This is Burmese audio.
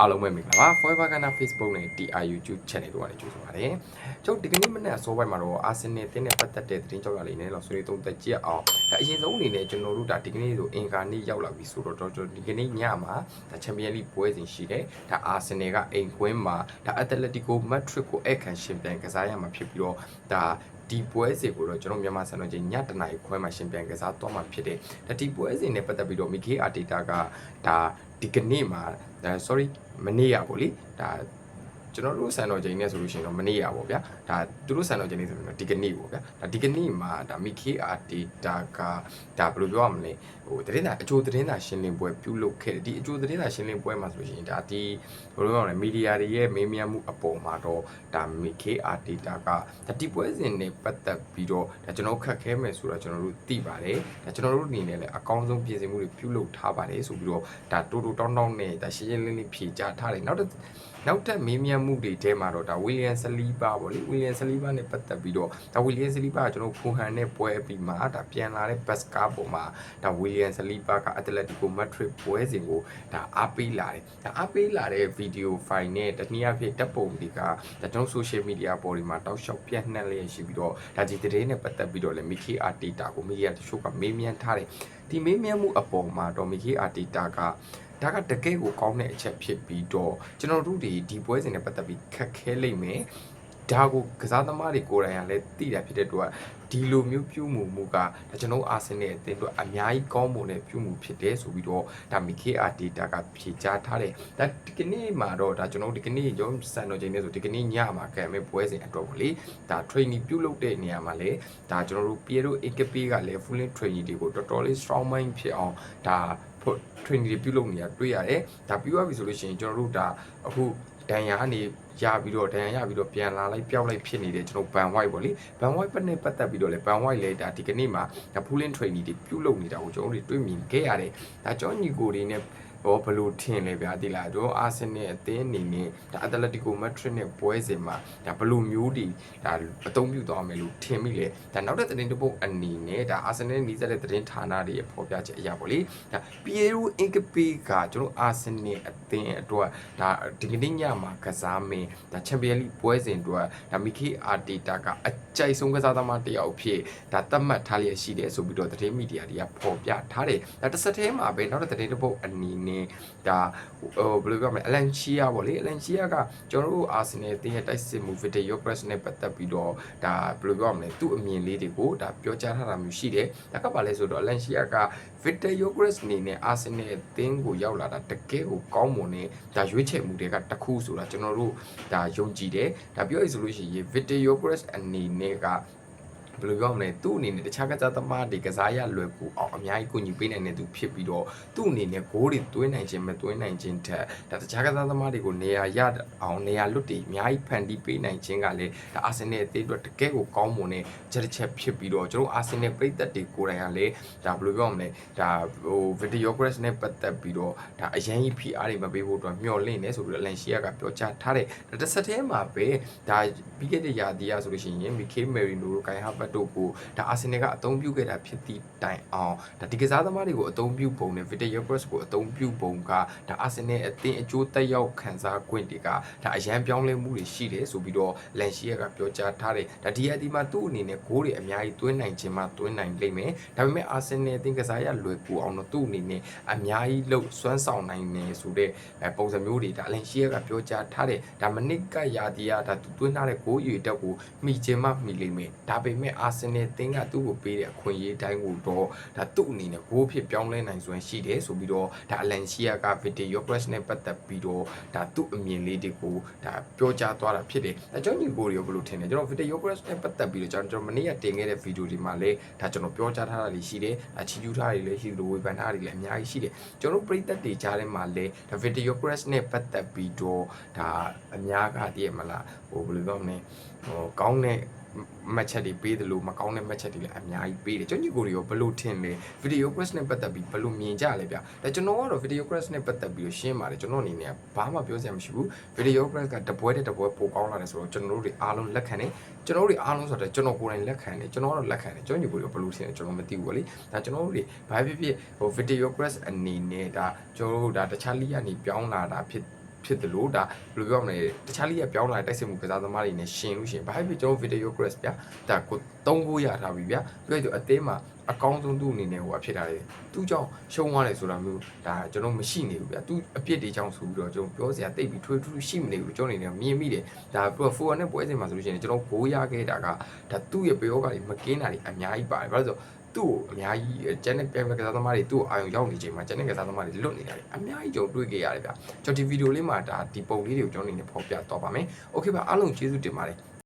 အားလုံးပဲမင်္ဂလာပါ Forever Ghana Facebook နဲ့ TR YouTube Channel တို့ကနေကြိုဆိုပါရစေ။ကျွန်တော်ဒီကနေ့မနေ့အစောပိုင်းမှာတော့ Arsenal တင်းနဲ့ပတ်သက်တဲ့သတင်းကြောက်ရလေးနဲ့တော့ဆွေးနွေးသုံးသက်ကြည့်အောင်။ဒါအရင်ဆုံးအနေနဲ့ကျွန်တော်တို့ဒါဒီကနေ့ဆိုအင်ကာနေ့ရောက်လာပြီဆိုတော့ကျွန်တော်ဒီကနေ့ညမှာဒါ Champions League ပွဲစဉ်ရှိတယ်။ဒါ Arsenal ကအိမ်ကွင်းမှာဒါ Atletico Madrid ကိုအခန့်ရှင်ပြန်ကစားရမှာဖြစ်ပြီးတော့ဒါ ဒီပွဲစဉ်ကိုတော့ကျွန်တော်မြန်မာစံတော်ချိန်ညတနားရီခွဲမှာရှင်ပြန်ကစားတော့မှာဖြစ်တယ်။ဒါဒီပွဲစဉ်နဲ့ပတ်သက်ပြီးတော့ Mikel Arteta ကဒါဒီကနေ့မှာဒါ sorry မနေ့ရပေါ့လေဒါ ကျွန်တော်တို့စံတော်ချိန်နဲ့ဆိုလို့ရှိရင်တော့မနေ့ရပေါ့ဗျာဒါသူတို့စံတော်ချိန်နဲ့ဆိုရင်တော့ဒီကနေ့ပေါ့ဗျာဒါဒီကနေ့မှာဒါ Mikel Arteta ကဒါဘယ်လိုပြောရမလဲဟိုသတင်းသာအချိုးသတင်းသာရှင်းလင်းပွဲပြုလုပ်ခဲ့တယ်ဒီအချိုးသတင်းသာရှင်းလင်းပွဲမှာဆိုလို့ရှိရင်ဒါဒီဘယ်လိုပြောရမလဲမီဒီယာတွေရဲ့မေးမြန်းမှုအပေါ်မှာတော့ဒါ Mikel Arteta ကဒါဒီပွဲစဉ်နဲ့ပတ်သက်ပြီးတော့ဒါကျွန်တော်ခက်ခဲမယ်ဆိုတော့ကျွန်တော်တို့သိပါတယ်ဒါကျွန်တော်တို့အနေနဲ့လည်းအကောင်းဆုံးပြင်ဆင်မှုတွေပြုလုပ်ထားပါတယ်ဆိုပြီးတော့ဒါတူတူတောင်းတောင်းနဲ့ဒါရှင်းရှင်းလင်းလင်းဖြေကြားထားတယ်နောက်တစ်နောက်ထပ်မေးမြန်းမှုတွေထဲမှာတော့ဒါဝီလီယမ်ဆလီဘာပေါ့လေဝီလီယမ်ဆလီဘာနဲ့ပတ်သက်ပြီးတော့ဒါဝီလီယမ်ဆလီဘာကကျွန်တော်ဖူဟန်နဲ့ပွဲပြီးမှဒါပြန်လာတဲ့ဘတ်စကားပေါ်မှာဒါဝီလီယမ်ဆလီဘာကအက်တလက်တီကိုမက်ဒရစ်ပွဲစဉ်ကိုဒါအားပေးလာတယ်ဒါအားပေးလာတဲ့ဗီဒီယိုဖိုင်နဲ့တနည်းအားဖြင့်တပ်ပုံတွေကဒါကျွန်တော် social media ပေါ်တွေမှာတောက်လျှောက်ပြန့်နှံ့လျက်ရှိပြီးတော့ဒါဒီသတင်းနဲ့ပတ်သက်ပြီးတော့လည်း Mickey Arteta ကို media တချို့ကမေးမြန်းထားတယ်ဒီမေးမြန်းမှုအပေါ်မှာတော့ Mickey Arteta က ဒါကတကယ်ကိုကောင်းတဲ့အချက်ဖြစ်ပြီးတော့ကျွန်တော်တို့ဒီဒီပွဲစဉ်နဲ့ပတ်သက်ပြီးခက်ခဲလိမ့်မယ်ဒါကိုကစားသမားတွေကိုယ်တိုင်ကလည်းသိတာဖြစ်တဲ့အတွက်ဒီလိုမျိုးပြုမှုမှုကဒါကျွန်တော်အာဆင်နယ်အသင်းအတွက်အများကြီးကောင်းမွန်တဲ့ပြုမှုဖြစ်တယ်ဆိုပြီးတော့ဒါမီကေအာဒေတာကဖြေကြားထားတယ်ဒါဒီကနေ့မှာတော့ဒါကျွန်တော်ဒီကနေ့ရုံးစံတော်ချိန်နဲ့ဆိုဒီကနေ့ညမှာကံမဲ့ပွဲစဉ်အတွက်ပေါ့လေဒါ training ပြုလုပ်တဲ့နေရာမှာလည်းဒါကျွန်တော်တို့ Piero Incapié ကလည်း full training တွေကိုတော်တော်လေး strong mind ဖြစ်အောင်ဒါ training တွေပြုလုပ်နေတာတွေ့ရတယ်ဒါပြီးသွားပြီဆိုလို့ရှိရင်ကျွန်တော်တို့ဒါအခုဒန်ယာကနေရပြီးတော့ဒန်ယာရပြီးတော့ပြန်လာလိုက်ပျောက်လိုက်ဖြစ်နေတဲ့ကျွန်တော်ဘန်ဝိုက်ပေါ့လေဘန်ဝိုက်ပတ်နဲ့ပတ်သက်ပြီးတော့လေဘန်ဝိုက်လေဒါဒီကနေ့မှာဒါဖူးလင်း training တွေပြုလုပ်နေတာကိုကျွန်တော်တို့တွေ့မြင်ခဲ့ရတယ်ဒါကျွန်တော်ညီကိုတွေနဲ့ ဘောဘလို့ထင်လဲဗျာဒီလားတို့အာဆင်နယ်အသင်းအနေနဲ့ဒါအက်တလက်တီကိုမက်ဒရစ်နဲ့ပွဲစဉ်မှာဒါဘလို့မျိုးတွေဒါအသုံးပြုသွားမယ်လို့ထင်မိလေဒါနောက်တဲ့သတင်းတစ်ပုဒ်အနေနဲ့ဒါအာဆင်နယ်နီးစပ်တဲ့သတင်းဌာနတွေရဲ့ဖော်ပြချက်အရာပေါ့လေဒါပီယေရိုအင်ကပေကကျွန်တော်အာဆင်နယ်အသင်းအတွက်ဒါဒီကနေ့ညမှာကစားမင်းဒါချန်ပီယံလိပွဲစဉ်အတွက်ဒါမီခေအာတီတာကအကြိုက်ဆုံးကစားသမားတစ်ယောက်ဖြစ်ဒါသတ်မှတ်ထားလျက်ရှိတယ်ဆိုပြီးတော့သတင်းမီဒီယာတွေကဖော်ပြထားတယ်ဒါတစ်ဆက်တည်းမှာပဲနောက်တဲ့သတင်းတစ်ပုဒ်အနေနဲ့ဒါဟိုဘယ်လိုပြောမလဲအလန်ချီယာပေါ့လေအလန်ချီယာကကျွန်တော်တို့အာဆင်နယ်အသင်းရဲ့တိုက်စစ်မှုဗီဒီယိုပရက်နဲ့ပတ်သက်ပြီးတော့ဒါဘယ်လိုပြောမလဲသူ့အမြင်လေးတွေကိုဒါပြောကြားထားတာမျိုးရှိတယ်ဒါကပါလဲဆိုတော့အလန်ချီယာက Victor Yogres အနေနဲ့ Arsenal အသင်းကိုရောက်လာတာတကယ်ကိုကောင်းမွန်တဲ့ဒါရွေးချယ်မှုတွေကတစ်ခုဆိုတာကျွန်တော်တို့ဒါယုံကြည်တယ်ဒါပြောရဆိုလို့ရှိရင် Victor Yogres အနေနဲ့က ဘယ်လိုပြောမလဲသူ့အနေနဲ့တခြားကစားသမားတွေကစားရလွယ်ကူအောင်အများကြီးကူညီပေးနိုင်တဲ့သူဖြစ်ပြီးတော့သူ့အနေနဲ့ဂိုးတွေသွင်းနိုင်ခြင်းမသွင်းနိုင်ခြင်းထက်ဒါတခြားကစားသမားတွေကိုနေရာရအောင်နေရာလွတ်တွေအများကြီးဖန်တီးပေးနိုင်ခြင်းကလည်းဒါအာဆင်နယ်အသင်းအတွက်တကယ်ကိုကောင်းမွန်တဲ့ချက်တစ်ချက်ဖြစ်ပြီးတော့ကျွန်တော်အာဆင်နယ်ပြည်သက်တွေကိုယ်တိုင်ကလည်းဒါဘယ်လိုပြောမလဲဒါဟို video graph နဲ့ပတ်သက်ပြီးတော့ဒါအရန်ကြီး PR တွေမပေးဖို့အတွက်မျှော်လင့်နေဆိုပြီးတော့လန်ရှီယာကပြောကြားထားတယ်ဒါတစ်ဆက်တည်းမှာပဲဒါပြီးခဲ့တဲ့ရာသီကဆိုလို့ရှိရင်မီကေမယ်ရီနိုတို့ကိုင်ဟာဘတ်တို့ကိုဒါအာဆင်နယ်ကအသုံးပြုခဲ့တာဖြစ်သည့်တိုင်အောင်ဒါဒီကစားသမားတွေကိုအသုံးပြုပုံနဲ့ video graph ကိုအသုံးပြုပုံကဒါအာဆင်နယ်အသင်းအကျိုးသက်ရောက်ခံစား권တွေကဒါအရန်ပြောင်းလဲမှုတွေရှိတယ်ဆိုပြီးတော့လန်ရှီယာကပြောကြားထားတယ်ဒါဒီအဒီမှာသူ့အနေနဲ့ဂိုးတွေအများကြီးသွင်းနိုင်ခြင်းမှသွင်းနိုင်လိမ့်မယ်ဒါပေမဲ့အာဆင်နယ်အသင်းကစားရလွယ်ကူအောင်တော့သူ့အနေနဲ့အများကြီးလှုပ်စွမ်းဆောင်နိုင်နေဆိုတဲ့ပုံစံမျိုးတွေဒါလန်ရှီယာကပြောကြားထားတယ်ဒါမနစ်ကရာဒီယာဒါသူသွင်းထားတဲ့ဂိုးရည်တက်ကိုမိခြင်းမှမိလိမ့်မယ်ဒါပေမဲ့အာဆင်နယ်အသင်းကသူ့ကိုပေးတဲ့အခွင့်အရေးတိုင်းကိုတော့ဒါသူ့အနေနဲ့ဂိုးဖြစ်ပြောင်းလဲနိုင်စွမ်းရှိတယ်ဆိုပြီးတော့ဒါအလန်ရှီယာကဗီဒီယိုပရက်နဲ့ပတ်သက်ပြီးတော့ဒါသူ့အမြင်လေးတွေကိုဒါပြောကြားသွားတာဖြစ်တယ်အကြောင်းညီကိုတွေကိုဘယ်လိုထင်လဲကျွန်တော်ဗီဒီယိုပရက်နဲ့ပတ်သက်ပြီးတော့ကျွန်တော်မနေ့ကတင်ခဲ့တဲ့ဗီဒီယိုဒီမှာလည်းဒါကျွန်တော်ပြောကြားထားတာတွေရှိတယ်အချီကျူးထားတာတွေလည်းရှိတယ်ဝေဖန်ထားတာတွေလည်းအများကြီးရှိတယ်ကျွန်တော်ပရိသတ်တွေကြားထဲမှာလည်းဒါဗီဒီယိုပရက်နဲ့ပတ်သက်ပြီးတော့ဒါအများကတည်းကမလားဟိုဘယ်လိုပြောမလဲဟိုကောင်းတဲ့ မက်ချက်တွေပေးတယ်လို့မကောင်းတဲ့မက်ချက်တွေလည်းအများကြီးပေးတယ်ကျွန်တော်ညီကိုတွေရောဘယ်လိုထင်လဲဗီဒီယို quest နဲ့ပတ်သက်ပြီးဘယ်လိုမြင်ကြလဲဗျဒါကျွန်တော်ကတော့ဗီဒီယို quest နဲ့ပတ်သက်ပြီးရှင်းပါတယ်ကျွန်တော်အနေနဲ့ဘာမှပြောစရာမရှိဘူးဗီဒီယို quest ကတပွဲတဲ့တပွဲပိုကောင်းလာတယ်ဆိုတော့ကျွန်တော်တို့တွေအားလုံးလက်ခံတယ်ကျွန်တော်တို့တွေအားလုံးဆိုတော့ကျွန်တော်ကိုယ်တိုင်လက်ခံတယ်ကျွန်တော်ကတော့လက်ခံတယ်ကျွန်တော်ညီကိုတွေဘယ်လိုထင်လဲကျွန်တော်မသိဘူးလေဒါကျွန်တော်တို့တွေဘာဖြစ်ဖြစ်ဟိုဗီဒီယို quest အနေနဲ့ဒါကျွန်တော်တို့ဒါတခြားလိကနေပြောင်းလာတာဖြစ် ဖြစ်တယ်လို့ဒါဘယ်လိုပြောမလဲတခြားလေးကပြောင်းလာတဲ့တိုက်စစ်မှုကစားသမားတွေနဲ့ရှင်လို့ရှင်ဘာဖြစ်ကျွန်တော် video cross ဗျာဒါကိုသုံးဖို့ရထားပြီဗျာပြီးတော့အသေးမှာ အကောင်းဆုံးသူ့အနေနဲ့ဟိုအဖြစ်ထားတယ်သူ့ကြောင့်ရှုံးသွားတယ်ဆိုတာမျိုးဒါကျွန်တော်မရှိနေဘူးဗျာသူအပြစ်တွေကြောင့်ဆိုပြီးတော့ကျွန်တော်ပြောစရာတိတ်ပြီးထွေးထွေးရှိမနေဘူးကျွန်တော်အနေနဲ့မြင်မိတယ်ဒါပြီးတော့ forward နဲ့ပွဲစဉ်မှာဆိုလို့ရှိရင်ကျွန်တော်ဂိုးရခဲ့တာကဒါသူ့ရဲ့ပယောဂတွေမကင်းတာတွေအများကြီးပါတယ်ဘာလို့လဲဆိုသူ့ကိုအများကြီးကျန်တဲ့ပြန်ကစားသမားတွေသူ့ကိုအာရုံရောက်နေချိန်မှာကျန်တဲ့ကစားသမားတွေလွတ်နေတာတွေအများကြီးကြုံတွေ့ခဲ့ရတယ်ဗျာကျွန်တော်ဒီဗီဒီယိုလေးမှာဒါဒီပုံလေးတွေကိုကျွန်တော်အနေနဲ့ဖော်ပြတော့ပါမယ်โอเคပါအားလုံးကျေးဇူးတင်ပါတယ်